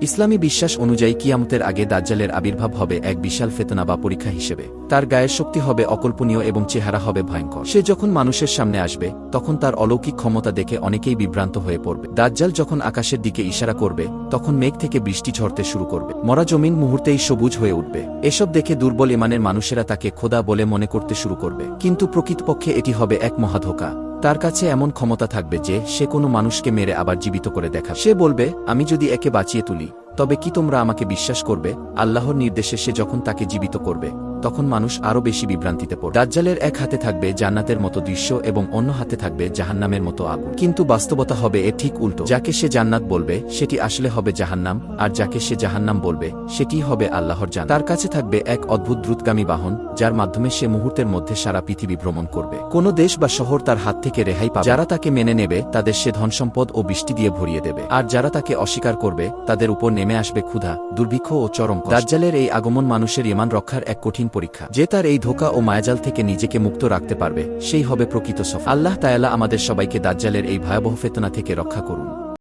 ইসলামী বিশ্বাস অনুযায়ী কিয়ামতের আগে দাজ্জালের আবির্ভাব হবে এক বিশাল ফেতনা বা পরীক্ষা হিসেবে। তার গায়ের শক্তি হবে অকল্পনীয় এবং চেহারা হবে ভয়ঙ্কর। সে যখন মানুষের সামনে আসবে, তখন তার অলৌকিক ক্ষমতা দেখে অনেকেই বিভ্রান্ত হয়ে পড়বে। দাজ্জাল যখন আকাশের দিকে ইশারা করবে, তখন মেঘ থেকে বৃষ্টি ঝরতে শুরু করবে। মরা জমিন মুহূর্তেই সবুজ হয়ে উঠবে। এসব দেখে দুর্বল ইমানের মানুষেরা তাকে খোদা বলে মনে করতে শুরু করবে। কিন্তু প্রকৃতপক্ষে এটি হবে এক মহাধোকা। তার কাছে এমন ক্ষমতা থাকবে যে সে কোনো মানুষকে মেরে আবার জীবিত করে দেখা সে বলবে, আমি যদি একে বাঁচিয়ে তুলি, তবে কি তোমরা আমাকে বিশ্বাস করবে? আল্লাহর নির্দেশে সে যখন তাকে জীবিত করবে। তখন মানুষ আরও বেশি বিভ্রান্তিতে পড়ে। দাজ্জালের এক হাতে থাকবে জান্নাতের মতো দৃশ্য এবং অন্য হাতে থাকবে জাহান্নামের মতো আগুন। কিন্তু বাস্তবতা হবে এ ঠিক উল্টো। যাকে সে জান্নাত বলবে, সেটি আসলে হবে জাহান্নাম, আর যাকে সে জাহান্নাম বলবে সেটি হবে আল্লাহর জান তার কাছে থাকবে এক অদ্ভুত দ্রুতগামী বাহন, যার মাধ্যমে সে মুহূর্তের মধ্যে সারা পৃথিবী ভ্রমণ করবে। কোনো দেশ বা শহর তার হাত থেকে রেহাই পাবে। যারা তাকে মেনে নেবে, তাদের সে ধনসম্পদ ও বৃষ্টি দিয়ে ভরিয়ে দেবে। আর যারা তাকে অস্বীকার করবে, তাদের উপর নেমে আসবে ক্ষুধা, দুর্ভিক্ষ ও চরম। দাজ্জালের এই আগমন মানুষের ইমান রক্ষার এক কঠিন পরীক্ষা। যে তার এই ধোকা ও মায়াজাল থেকে নিজেকে মুক্ত রাখতে পারবে, সেই হবে প্রকৃত সফল। আল্লাহ তায়ালা আমাদের সবাইকে দাজ্জালের এই ভয়াবহ ফেতনা থেকে রক্ষা করুন।